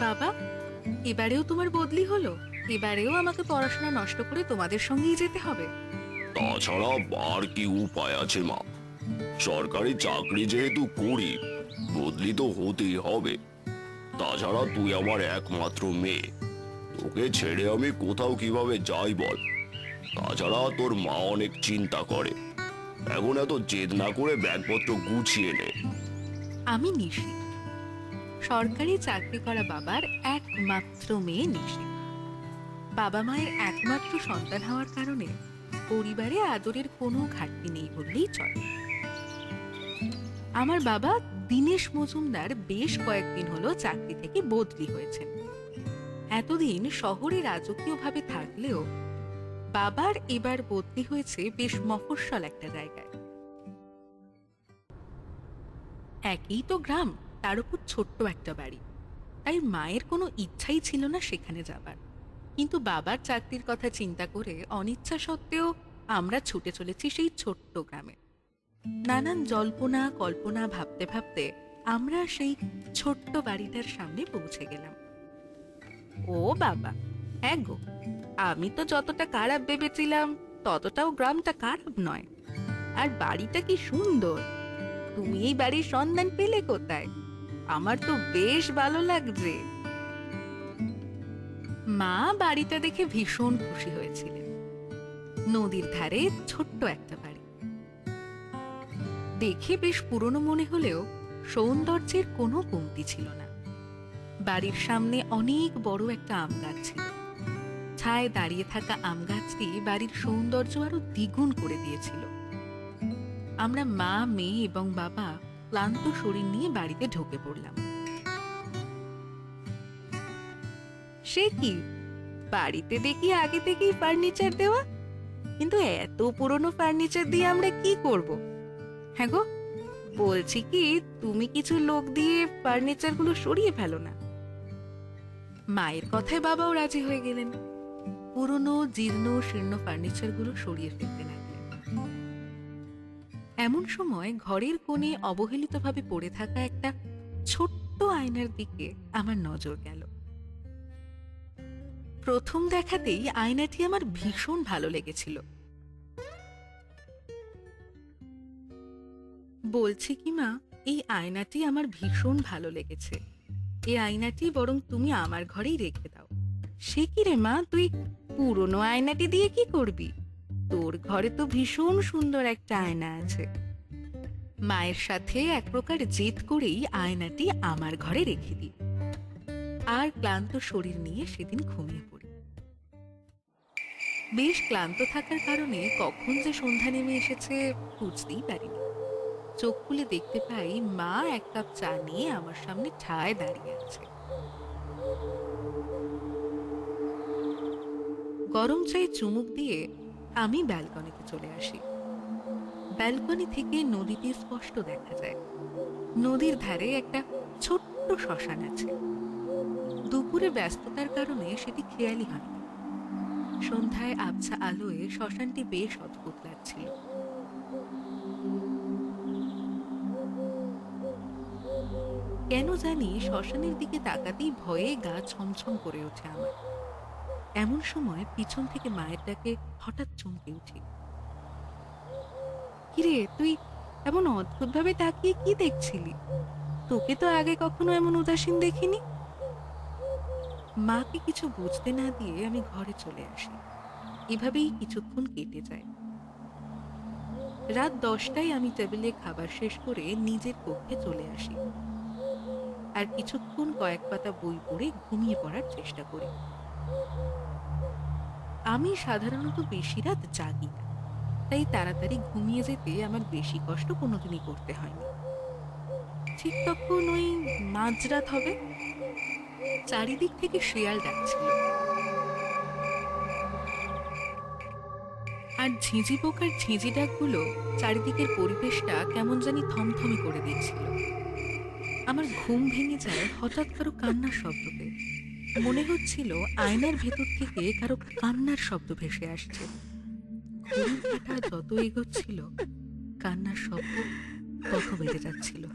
বাবা এবারেও তোমার বদলি হলো। এবারেও আমাকে পড়াশোনা নষ্ট করে তোমাদের সঙ্গেই যেতে হবে। তাছাড়া আর কি উপায় আছে মা? সরকারি চাকরি যেহেতু করি বদলি তো হতেই হবে। তাছাড়া তুই আমার একমাত্র মেয়ে। তোকে ছেড়ে আমি কোথাও কীভাবে যাই বল? তাছাড়া তোর মা অনেক চিন্তা করে। এখন এত জেদ না করে ব্যাগপত্র গুছিয়ে নে। আমি নিশি। সরকারি চাকরি করা বাবার একমাত্র মেয়ে নিশি। বাবা মায়ের একমাত্র সন্তান হওয়ার কারণে পরিবারে আদরের কোনো ঘাটতি নেই বললেই চলে। আমার বাবা দীনেশ মজুমদার বেশ কয়েকদিন হলো চাকরি থেকে বদলি হয়েছেন। এতদিন শহরে রাজকীয়ভাবে থাকলেও বাবার এবার বদলি হয়েছে বেশ মফস্বল একটা জায়গায়। একই তো গ্রাম। তার উপর ছোট্ট একটা বাড়ি। তাই মায়ের কোনো ইচ্ছাই ছিল না সেখানে যাবার। কিন্তু বাবার চাকরির কথা চিন্তা করে অনিচ্ছা সত্ত্বেও আমরা ছুটে চলেছি সেই ছোট্ট গ্রামে। নানান জল্পনা, কল্পনা ভাবতে ভাবতে আমরা সেই ছোট্ট বাড়িটার সামনে পৌঁছে গেলাম। ও বাবা হ্যাঁ গো, আমি তো যতটা খারাপ ভেবেছিলাম, ততটাও গ্রামটা খারাপ নয়। আর বাড়িটা কি সুন্দর। তুমি এই বাড়ির সন্ধান পেলে কোথায়? আমার তো বেশ ভালো লাগছে। মা বাড়িটা দেখে ভীষণ খুশি হয়েছিলেন। নদীর ধারে ছোট্ট একটা বাড়ি। দেখে বেশ পুরনো মনে হলেও সৌন্দর্যের কোনো কমতি ছিল না। বাড়ির সামনে অনেক বড় একটা আম গাছ ছিল। ছায় দাঁড়িয়ে থাকা আম গাছটি বাড়ির সৌন্দর্য আরও দ্বিগুণ করে দিয়েছিল। আমরা মা, মেয়ে এবং বাবা ক্লান্ত শরীর নিয়ে বাড়িতে ঢুকে পড়লাম। সে কি? বাড়িতে দেখি আগে থেকেই ফার্নিচার দেওয়া? কিন্তু এত পুরনো ফার্নিচার দিয়ে আমরা কি করব? হ্যাঁ গো, বলছি কি, তুমি কিছু লোক দিয়ে ফার্নিচারগুলো সরিয়ে ফেলো না। মায়ের কথায় বাবাও রাজি হয়ে গেলেন। পুরনো, জীর্ণ, শীর্ণ ফার্নিচারগুলো সরিয়ে ফেলতে লাগলেন এমন সময় ঘরের কোণে অবহেলিতভাবে পড়ে থাকা একটা ছোট্ট আয়নার দিকে আমার নজর গেল। প্রথম দেখাতেই আয়নাটি আমার ভীষণ ভালো লেগেছিল। বলছি কি মা, এই আয়নাটি আমার ভীষণ ভালো লেগেছে। এই আয়নাটি বরং তুমি আমার ঘরেই রেখে দাও। সে কি রে মা, তুই পুরনো আয়নাটি দিয়ে কি করবি? তোর ঘরে তো ভীষণ সুন্দর একটা আয়না আছে। মায়ের সাথে এক প্রকার জেদ করেই আয়নাটি আমার ঘরে রেখে দিই। আর ক্লান্ত শরীর নিয়ে সেদিন ঘুমিয়ে পড়ি। বেশ ক্লান্ত থাকার কারণে কখন যে সন্ধ্যা নেমে এসেছে বুঝতেই পারিনি। চোখ খুলে দেখতে পাই মা এক কাপ চা নিয়ে আমার সামনে ঠায় দাঁড়িয়ে আছে। গরম চায়ে চুমুক দিয়ে আমি ব্যালকনিতে চলে আসি। ব্যালকনি থেকে নদীটি স্পষ্ট দেখা যায়। নদীর ধারে একটা ছোট্ট শ্মশান আছে। দুপুরে ব্যস্ততার কারণে সেটি খেয়ালই হয়নি সন্ধ্যায় আবছা আলোয় শ্মশানটি বেশ অদ্ভুত লাগছিল। কেন জানি শ্মশানের দিকে তাকাতেই ভয়ে গা ছমছম করে ওঠে আমার। এমন সময় পিছন থেকে মায়ের ডাকে হঠাৎ চমকে উঠি। কিরে, তুই এমন অদ্ভুতভাবে তাকিয়ে কি দেখছিলি? তোকে তো আগে কখনো এমন উদাসীন দেখিনি? মাকে কিছু বুঝতে না দিয়ে আমি ঘরে চলে আসি। এভাবেই কিছুক্ষণ কেটে যায়। রাত দশটায় আমি টেবিলে খাবার শেষ করে নিজের কক্ষে চলে আসি। আর কিছুক্ষণ কয়েক পাতা বই পড়ে ঘুমিয়ে পড়ার চেষ্টা করি। আমি সাধারণত বেশি রাত জাগি না। তাই তাড়াতাড়ি ঘুমিয়ে যেতে আমার বেশি কষ্ট কোনোদিনই করতে হয়নি। ঠিক তখন ওই মাঝরাত হবে। চারিদিক থেকে শিয়াল ডাকছিল। আর ঝিঁঝি পোকার ঝিঁঝি ডাকগুলো চারিদিকের পরিবেশটা কেমন জানি থমথমে করে দিচ্ছিল। আমার ঘুম ভেঙে যায় হঠাৎ কারও কান্নার শব্দ পেয়ে। মনে হচ্ছিল আয়নার ভেতর থেকে কারও কান্নার শব্দ ভেসে আসছে। ঘড়ির কাঁটা যত এগোচ্ছিল, কান্নার শব্দ তত বেড়ে যাচ্ছিল।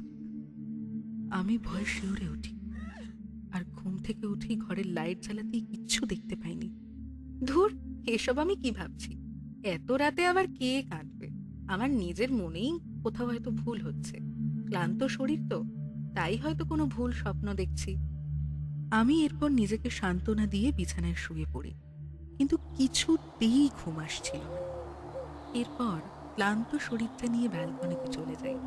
আমি ভয় শিউরে উঠি, আর ঘুম থেকে উঠি ঘরের লাইট জ্বালাতেই কিচ্ছু দেখতে পাইনি। ধুর, এসব আমি কি ভাবছি? এত রাতে আবার কে কাঁদবে? আমার নিজের মনেই কোথাও হয়তো ভুল হচ্ছে। ক্লান্ত শরীর তো, তাই হয়তো কোনো ভুল স্বপ্ন দেখছি। আমি এরপর নিজেকে সান্ত্বনা দিয়ে বিছানায় শুয়ে পড়ি। কিন্তু কিছুতেই ঘুম আসছিল না। এরপর ক্লান্ত শরীরটা নিয়ে ব্যালকনিতে চলে যাই।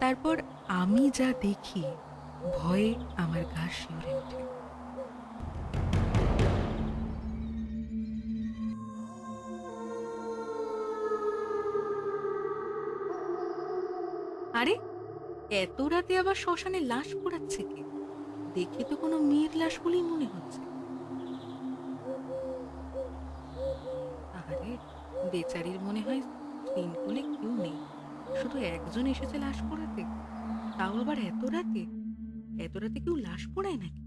তারপর আমি যা দেখি, ভয়ে আমার গা শিউরে ওঠে। আরে, এত রাতে আবার শ্মশানে লাশ পোড়াচ্ছে কে? দেখে তো কোনো মেয়ের লাশ বলেই মনে হচ্ছে। আরে, বেচারির মনে হয় তিনকুলে কেউ নেই। শুধু একজন এসেছে লাশ পোড়াতে। তাও আবার এত রাতে? এত রাতে কেউ লাশ পড়ায় নাকি?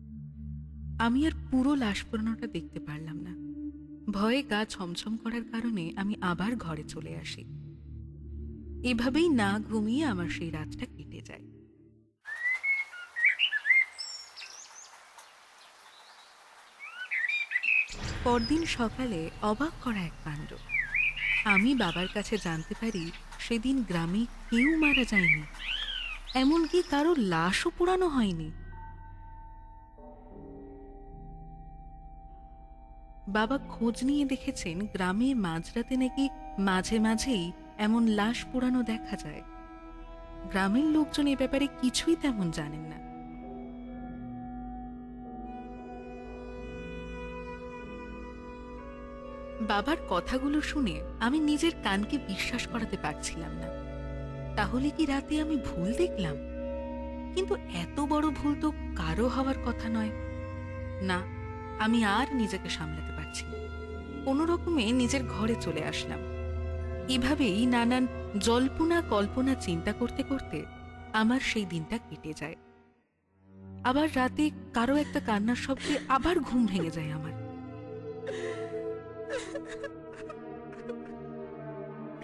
আমি আর পুরো লাশ পোড়ানোটা দেখতে পারলাম না। ভয়ে গা ছমছম করার কারণে আমি আবার ঘরে চলে আসি। এভাবেই না ঘুমিয়ে আমার সেই রাতটা কেটে যায় পরদিন সকালে অবাক করা এক কাণ্ড আমি বাবার কাছে জানতে পারি সেদিন গ্রামে কেউ মারা যায়নি। এমনকি কারও লাশও পোড়ানো হয়নি। বাবা খোঁজ নিয়ে দেখেছেন গ্রামে মাঝরাতে নাকি মাঝে মাঝেই এমন লাশ পোড়ানো দেখা যায়। গ্রামের লোকজন এ ব্যাপারে কিছুই তেমন জানেন না। বাবার কথাগুলো শুনে আমি নিজের কানকে বিশ্বাস করাতে পারছিলাম না। তাহলে কি রাতে আমি ভুল দেখলাম? কিন্তু এত বড় ভুল তো কারও হওয়ার কথা নয়। না, আমি আর নিজেকে সামলাতে পারছি কোনো রকমে নিজের ঘরে চলে আসলাম। এভাবেই নানান জল্পনা কল্পনা চিন্তা করতে করতে আমার সেই দিনটা কেটে যায়। আবার রাতে কারও একটা কান্নার শব্দে আবার ঘুম ভেঙে যায় আমার।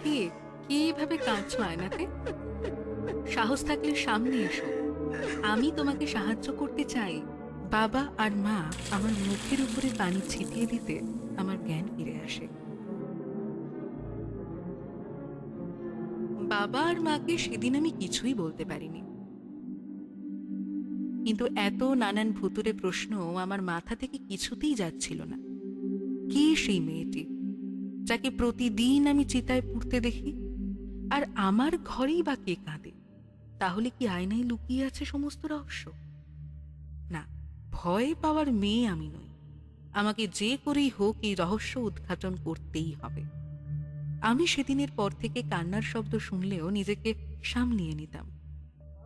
কে? কে এভাবে কাঁদছো আয়নাতে? সাহস থাকলে সামনে এসো। আমি তোমাকে সাহায্য করতে চাই। বাবা আর মা আমার মুখের উপরে পানি ছিটিয়ে দিতে আমার জ্ঞান ফিরে আসে। বাবা আর মাকে সেদিন আমি কিছুই বলতে পারিনি। কিন্তু এত নানান ভুতুরে প্রশ্ন আমার মাথা থেকে কিছুতেই যাচ্ছিল না। কে সেই মেয়েটি, যাকে প্রতিদিন আমি চিতায় পুড়তে দেখি? আর আমার ঘরেই বা কে কাঁদে? তাহলে কি আয়নায় লুকিয়ে আছে সমস্ত রহস্য? না, ভয় পাওয়ার মেয়ে আমি নই। আমাকে যে করেই হোক এই রহস্য উদ্ঘাটন করতেই হবে। আমি সেদিনের পর থেকে কান্নার শব্দ শুনলেও নিজেকে সামলিয়ে নিতাম।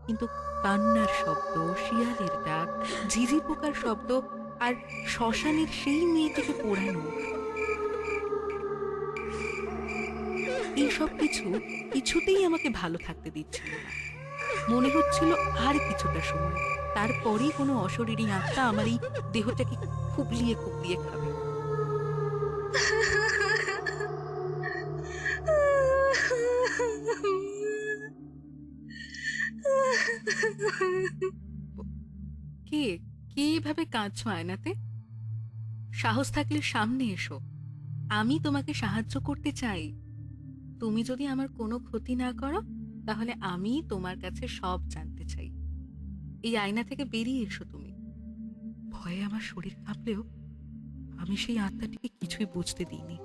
কিন্তু কান্নার শব্দ, শিয়ালের ডাক, ঝিঝি পোকার শব্দ আর শ্মশানের সেই মেয়েটিকে পোড়ানো। এইসব কিছু কিছুতেই আমাকে ভালো থাকতে দিচ্ছিল না। মনে হচ্ছিল আর কিছুটা সময়, তারপরেই কোনো অশরীরী আত্মা আমার এই দেহটাকে খুবলিয়ে খুবলিয়ে খাবে। কে? কে এভাবে কাঁদছো আয়নাতে? সাহস থাকলে সামনে এসো। আমি তোমাকে সাহায্য করতে চাই। তুমি যদি আমার কোনো ক্ষতি না করো, তাহলে আমি তোমার কাছে সব জানতে চাই। এই আয়না থেকে বেরিয়ে এসো তুমি। ভয়ে আমার শরীর কাঁপলেও আমি সেই আত্মাটিকে কিছুই বুঝতে দিইনি।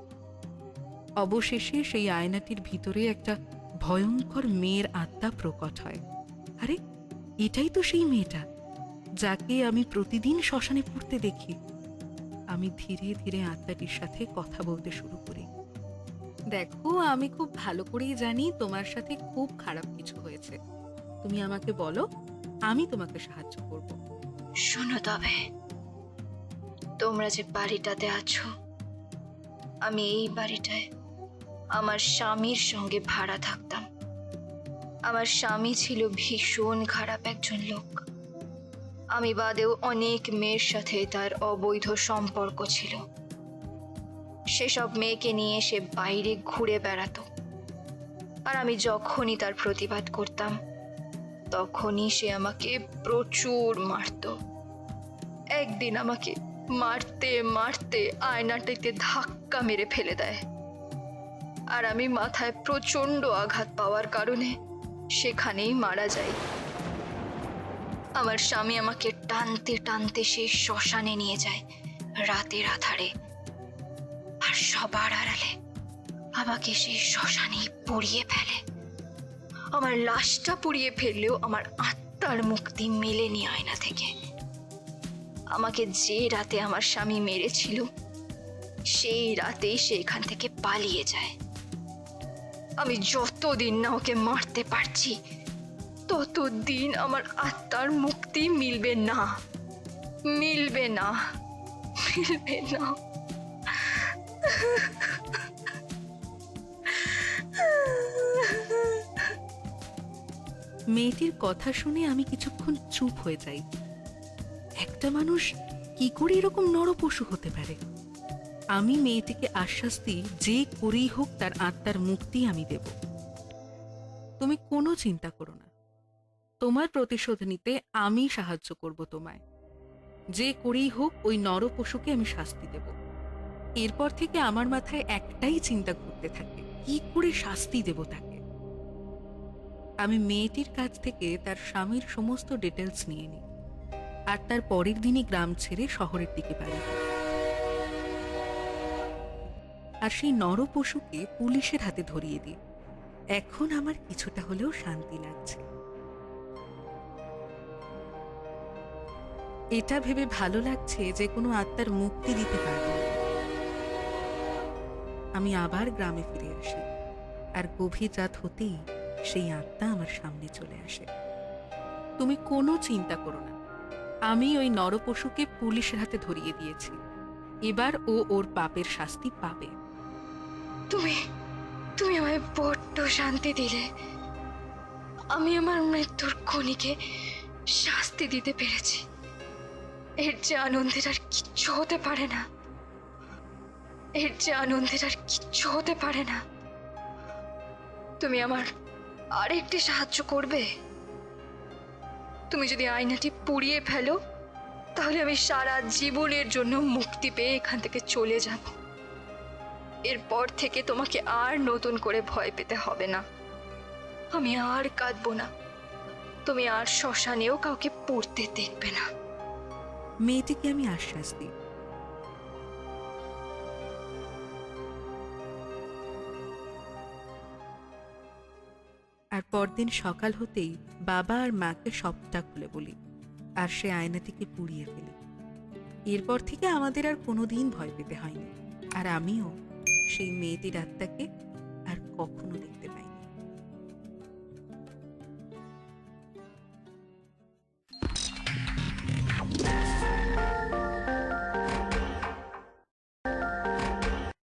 অবশেষে সেই আয়নাটির ভিতরে একটা ভয়ঙ্কর মেয়ের আত্মা প্রকট হয়। আরে, এটাই তো সেই মেয়েটা। যাকে আমি প্রতিদিন শ্মশানে পড়তে দেখি, আমি ধীরে ধীরে আত্মাটির সাথে কথা বলতে শুরু করি। দেখো, আমি খুব ভালো করেই জানি তোমার সাথে খুব খারাপ কিছু হয়েছে। তুমি আমাকে বলো, আমি তোমাকে সাহায্য করব। শোনো তবে, তোমরা যে বাড়িটাতে আছো, আমি এই বাড়িটায় আমার স্বামীর সঙ্গে ভাড়া থাকতাম। আমার স্বামী ছিল ভীষণ খারাপ একজন লোক। আমি বাদেও অনেক মেয়ের সাথে তার অবৈধ সম্পর্ক ছিল। সেসব মেয়েকে নিয়ে সে বাইরে ঘুরে বেড়াতো। আর আমি যখনই তার প্রতিবাদ করতাম, তখনই সে আমাকে প্রচুর মারতো। একদিন আমাকে মারতে মারতে আয়নাটিতে ধাক্কা মেরে ফেলে দেয়। আর আমি মাথায় প্রচণ্ড আঘাত পাওয়ার কারণে সেখানেই মারা যাই। আমার স্বামী আমাকে টানতে টানতে সেই শ্মশানে নিয়ে যায় রাতের আধারে। আর সবার আড়ালে আমাকে সেই শ্মশানে পুড়িয়ে ফেলে। আমার লাশটা পুড়িয়ে ফেললেও আমার আত্মার মুক্তি মেলেনি আয়না থেকে। আমাকে যে রাতে আমার স্বামী মেরেছিল, সেই রাতেই সে এখান থেকে পালিয়ে যায়। আমি যতদিন না ওকে মারতে পারছি ততদিন আমার আত্মার মুক্তি মিলবে না। মিলবে না। মিলবে না। মেয়েটির কথা শুনে আমি কিছুক্ষণ চুপ হয়ে যাই। একটা মানুষ কি করে এরকম নরপশু হতে পারে? আমি মেয়েটিকে আশ্বাস দিই যে করেই হোক তার আত্মার মুক্তি আমি দেব। তুমি কোনো চিন্তা করো না। তোমার প্রতিশোধ নিতে আমি সাহায্য করব তোমায়। যে করেই হোক ওই নরপশুকে আমি শাস্তি দেব। এরপর থেকে আমার মাথায় একটাই চিন্তা ঘুরতে থাকে, কি করে শাস্তি দেব তাকে? আমি মেয়েটির কাছ থেকে তার স্বামীর সমস্ত ডিটেলস নিয়ে নিই আর তার পরের দিনই গ্রাম ছেড়ে শহরের দিকে যাই। আর সেই নরপশুকে পুলিশের হাতে ধরিয়ে দিই। এখন আমার কিছুটা হলেও শান্তি লাগছে। এটা ভেবে ভালো লাগছে যে কোনো আত্মার মুক্তি দিতে পারব। আমি আবার গ্রামে ফিরে আসি, আর গভীর রাত হতেই সেই আত্মা আমার সামনে চলে আসে। তুমি কোনো চিন্তা করো না। আমি ওই নরপশুকে পুলিশের হাতে ধরিয়ে দিয়েছি। এবার ও ওর পাপের শাস্তি পাবে। তুমি তুমি আমায় বড্ড শান্তি দিলে। আমি আমার মৃত্যুর খনিকে শাস্তি দিতে পেরেছি। এর যে আনন্দের আর কিচ্ছু হতে পারে না। এর যে আনন্দের আর কিচ্ছু হতে পারে না। তুমি আমার আরেকটি সাহায্য করবে? তুমি যদি আয়নাটি পুড়িয়ে ফেলো, তাহলে আমি সারা জীবনের জন্য মুক্তি পেয়ে এখান থেকে চলে যাব। এরপর থেকে তোমাকে আর নতুন করে ভয় পেতে হবে না। আমি আর কাঁদবো না। তুমি আর শ্মশানেও কাউকে পড়তে দেখবে না। মেয়েটিকে আমি আশ্বাস দিই। আর পরদিন সকাল হতেই বাবা আর মাকে সবটা খুলে বলি আর সে আয়নাটিকে পুড়িয়ে ফেলি। এরপর থেকে আমাদের আর কোনোদিন ভয় পেতে হয়নি। আর আমিও সেই মেয়েটির আত্মাকে আর কখনো দেখি